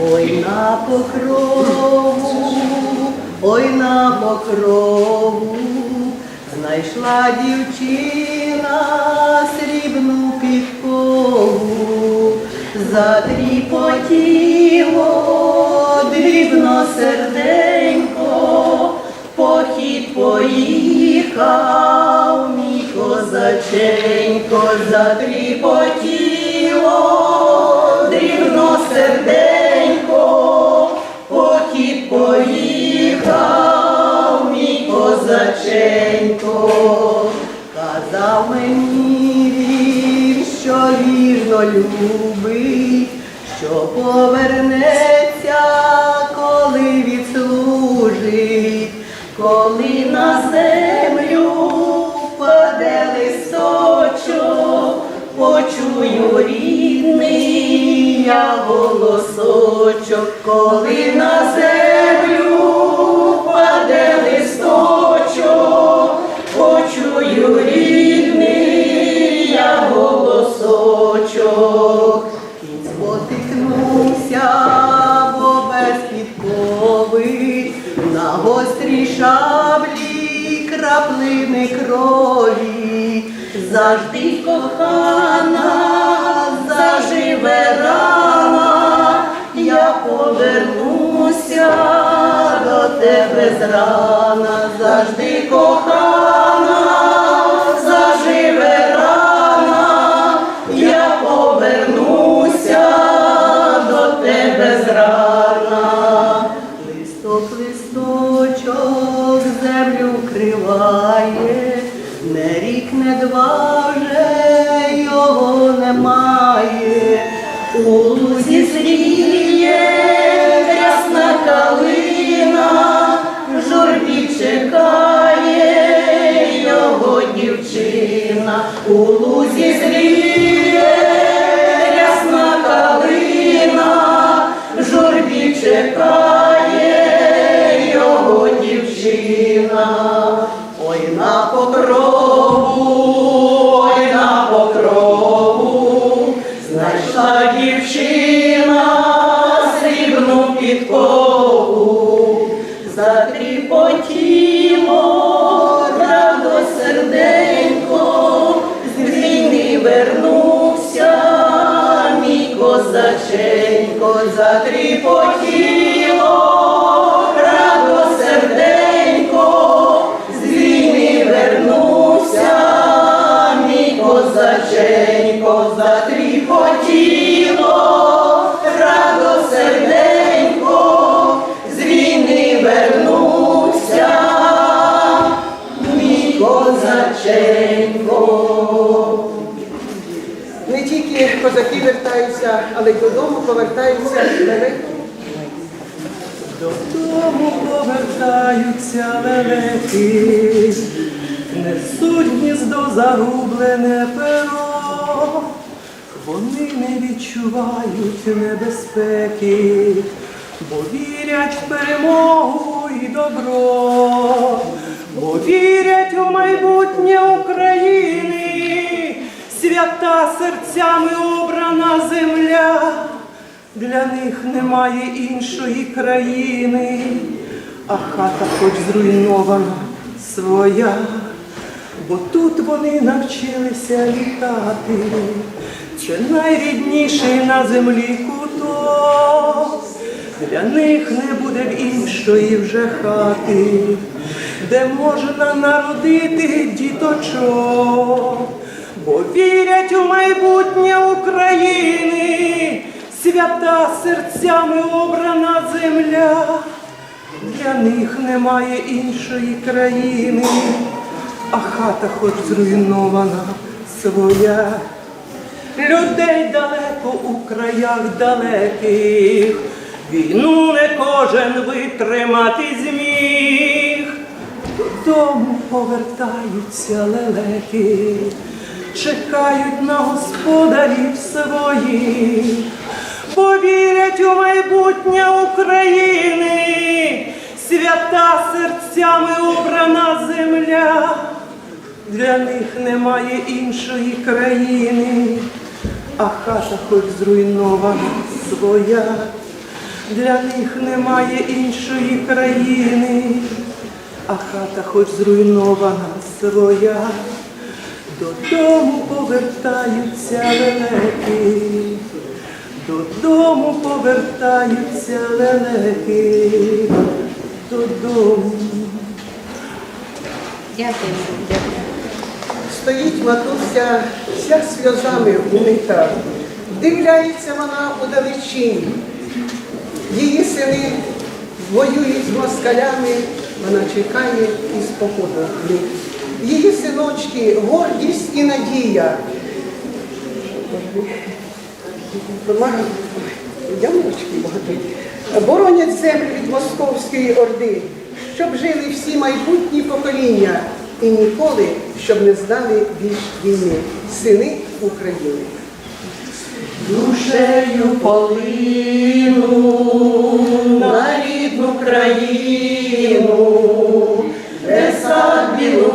Ой на покрову, ой на покрову, знайшла дівчина срібну підкову, затріпотіло дрібно серденько, похід поїхав, мій козаченько, затріпотіло козаченько, казав мені він, що вірно любить, що повернеться, коли відслужить, коли на землю впаде листочок, почую рідний я голосочок, коли на землю кохана, заживе рана, я повернуся до тебе зрана, завжди кохана, немає. У лузі зріє рясна калина, в журбі чекає його дівчина. У лузі зріє вертаються, але додому повертаються лелеки. Додому повертаються лелеки, несуть гніздо загублене перо, вони не відчувають небезпеки, бо вірять в перемогу і добро, бо вірять у майбутнє України, свята серцями обрана земля. Для них немає іншої країни, а хата хоч зруйнована своя, бо тут вони навчилися літати. Це найрідніший на землі куток. Для них не буде в іншої вже хати, де можна народити діточок, бо вірять у майбутнє України, свята серцями обрана земля. Для них немає іншої країни, а хата хоч зруйнована своя. Людей далеко у краях далеких, війну не кожен витримати зміг. Додому повертаються лелеки, чекають на господарів своїх, повірять у майбутнє України, свята серцями обрана земля. Для них немає іншої країни, а хата хоч зруйнована своя. для них немає іншої країни, а хата хоч зруйнована своя, додому повертаються лелеки, додому повертаються лелеки, додому. Дякую. Стоїть матуся вся сльозами умита. Дивляється вона у далечінь. Її сини воюють з москалями, вона чекає із походу. Її синочки гордість і надія. Боронять землю від московської орди, щоб жили всі майбутні покоління і ніколи, щоб не знали більш війни. Сини України. Душею полину на рідну країну, де сад білу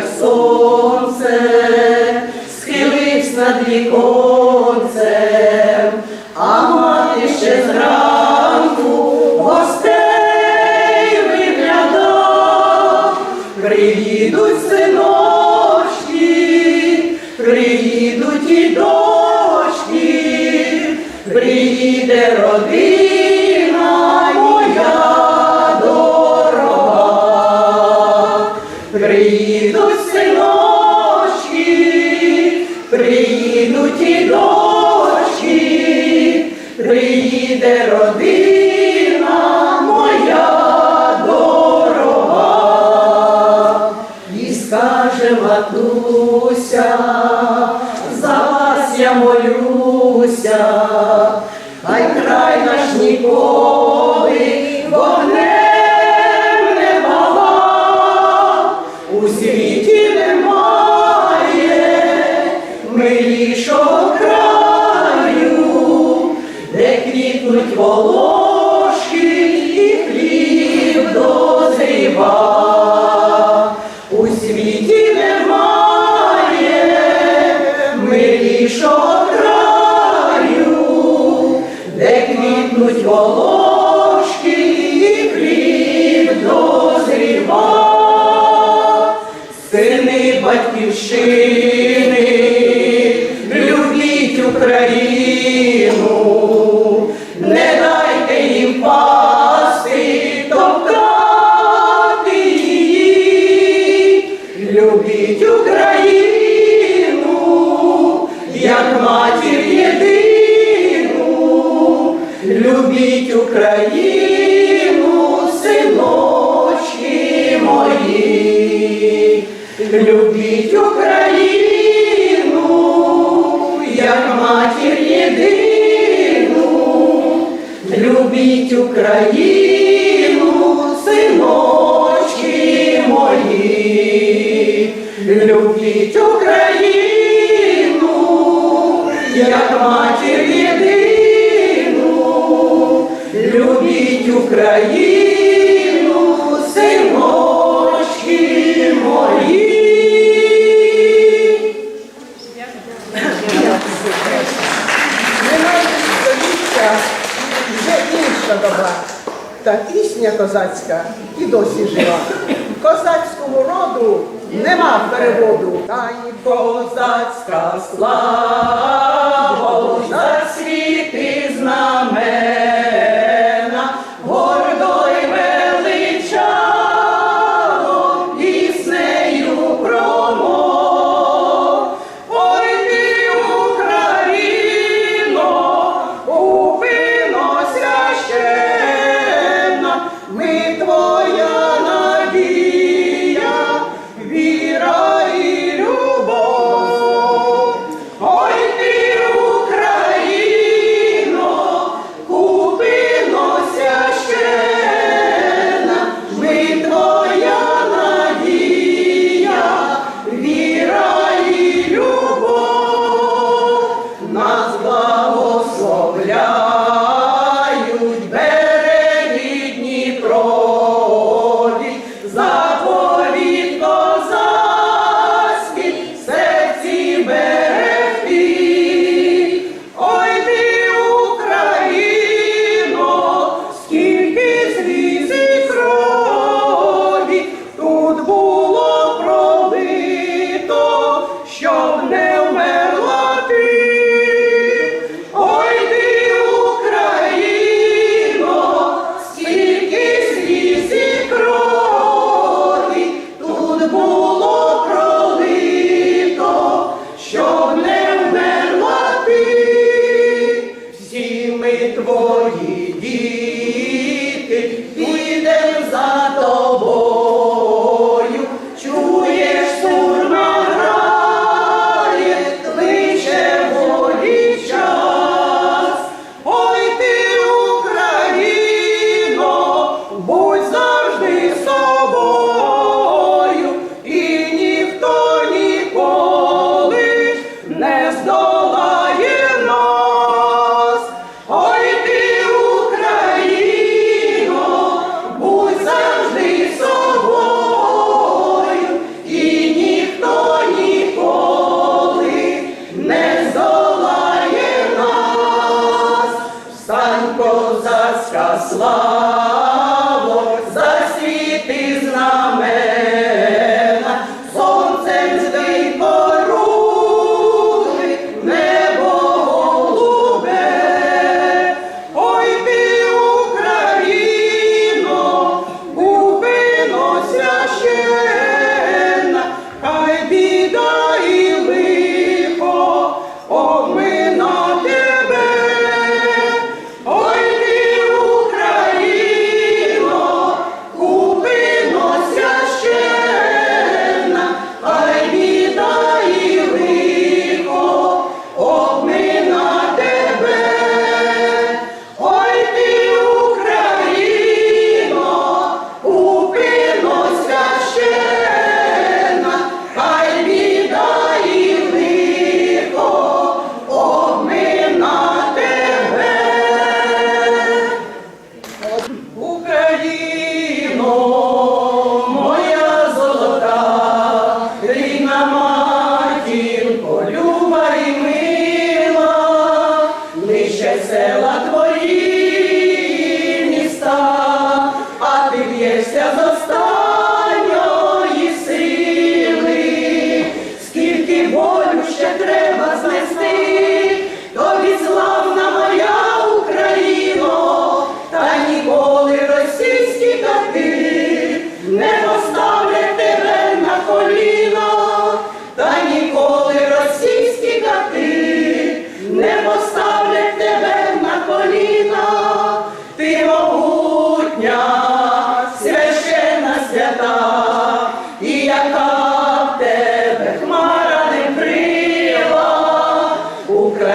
coração. Край наш ніколи вогнем у світі немає милішого краю, де квітнуть волошки волошки і хліб дозріва. Сини любіть Україну, синочки мої, любіть Україну, як матір єдину, любіть Україну, синочки мої, любіть Україну, Україну, синочки мої. Немає століття, вже інша доба. Та пісня козацька і досі жива. Козацькому роду нема переводу. Та й Козацька слава,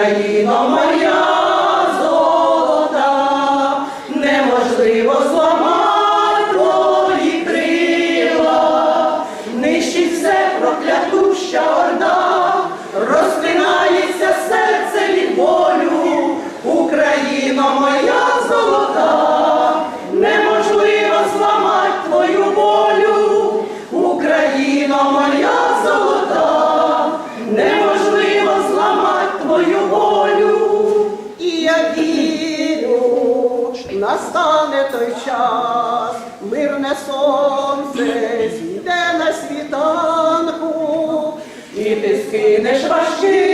Almighty, the настане той час, мирне сонце зійде на світанку, і ти скинеш важкі.